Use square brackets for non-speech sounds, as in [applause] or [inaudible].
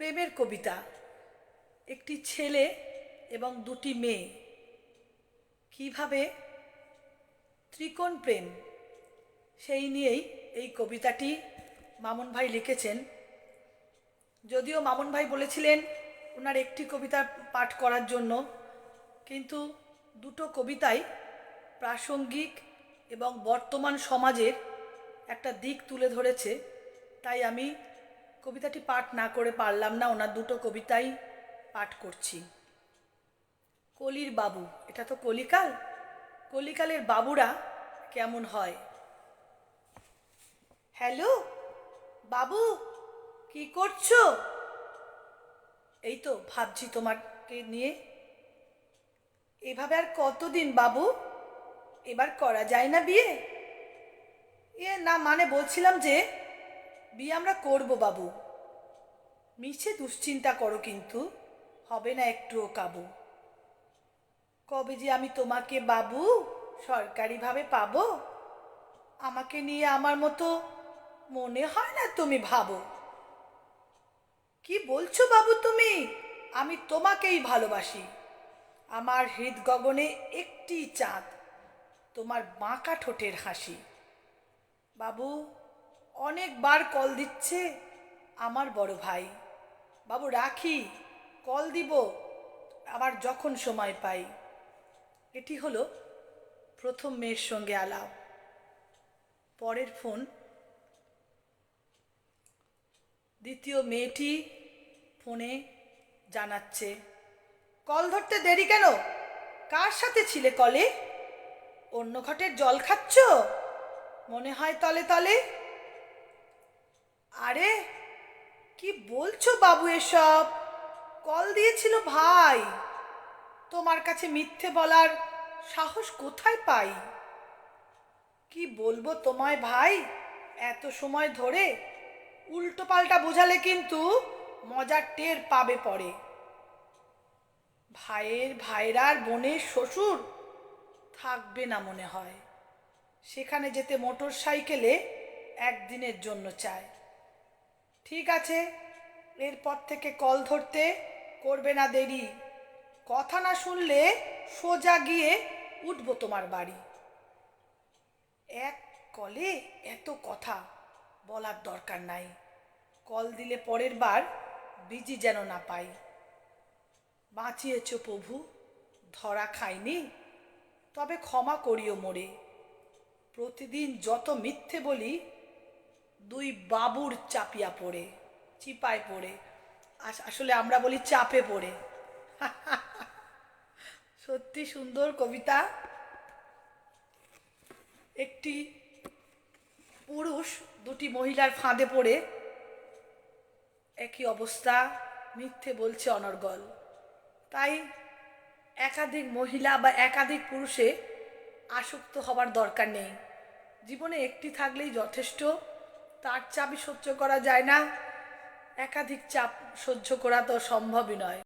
প্রেমের কবিতা, একটি ছেলে এবং দুটি মেয়ে। কীভাবে ত্রিকোণ প্রেম? সেই নিয়েই এই কবিতাটি মামুন ভাই লিখেছেন। যদিও মামুন ভাই বলেছিলেন ওনার একটি কবিতা পাঠ করার জন্য, কিন্তু দুটো কবিতাই প্রাসঙ্গিক এবং বর্তমান সমাজের একটা দিক তুলে ধরেছে, তাই আমি কবিতাটি পাঠ না করে পারলাম না, ওনার দুটো কবিতাই পাঠ করছি। কলির বাবু, এটা তো কলিকাল? কলিকালের বাবুরা কেমন হয়? হ্যালো? বাবু, কি করছ? এই তো ভাবছি তোমাকে নিয়ে। এভাবে আর কতদিন বাবু? এবার করা যায় না বিয়ে? এ না মানে বলছিলাম যে বিয়ে আমরা করব বাবু। মিছে দুশ্চিন্তা করো কিন্তু, হবে না একটুও কাবু। কবে যে আমি তোমাকে বাবু, সরকারিভাবে পাবো, আমাকে নিয়ে আমার মতো মনে হয় না তুমি ভাবো। কি বলছো বাবু তুমি? আমি তোমাকেই ভালোবাসি। আমার হৃদ গগনে একটি চাঁদ, তোমার বাঁকা ঠোঁটের হাসি। বাবু অনেকবার কল দিচ্ছে আমার বড় ভাই। বাবু, রাখি, কল দিব, আবার যখন সময় পাই। এটি হলো প্রথম মেয়ের সঙ্গে আলাপ। পরের ফোন। দ্বিতীয় মেয়েটি ফোনে জানাচ্ছে, কল ধরতে দেরি কেন? কার সাথে ছিলে কলে? অন্য ঘটের জল খাচ্ছ? মনে হয় তলে তলে? আরে, কি বলছো বাবু এসব? কল দিয়েছিল ভাই। তোমার কাছে মিথ্যে বলার সাহস কোথায় পাই? কি বলব তোমায় ভাই? এত সময় ধরে উল্টো পাল্টা বোঝালে কিন্তু মজার টের পাবে পরে। ভাইয়ের ভাইরার বোনের শ্বশুর থাকবে না মনে হয়। সেখানে যেতে মোটর সাইকেলে একদিনের জন্য চায়। ঠিক আছে। এরপর থেকে কল ধরতে করবে না দেরি। কথা না শুনলে সোজা গিয়ে উঠবো তোমার বাড়ি। এক কলে এত কথা বলার দরকার নাই। কল দিলে পরের বার বিজি যেন না পাই। বাঁচিয়েছ প্রভু, ধরা খাইনি। তবে ক্ষমা করিও মোরে। প্রতিদিন যত মিথ্যে বলি দুই বাবুর চাপিয়া পড়ে, চিপায় পড়ে, আস- আসলে আমরা বলি চাপে পড়ে। [laughs] সত্যি সুন্দর কবিতা। একটি পুরুষ দুটি মহিলার ফাঁদে পড়ে, একই অবস্থা, মিথ্যে বলছে অনর্গল। তাই একাধিক মহিলা বা একাধিক পুরুষে আসক্ত হবার দরকার নেই। জীবনে একটি থাকলেই যথেষ্ট। তার চাপই সহ্য করা যায় না। একাধিক চাপ সহ্য করা তো সম্ভবই নয়।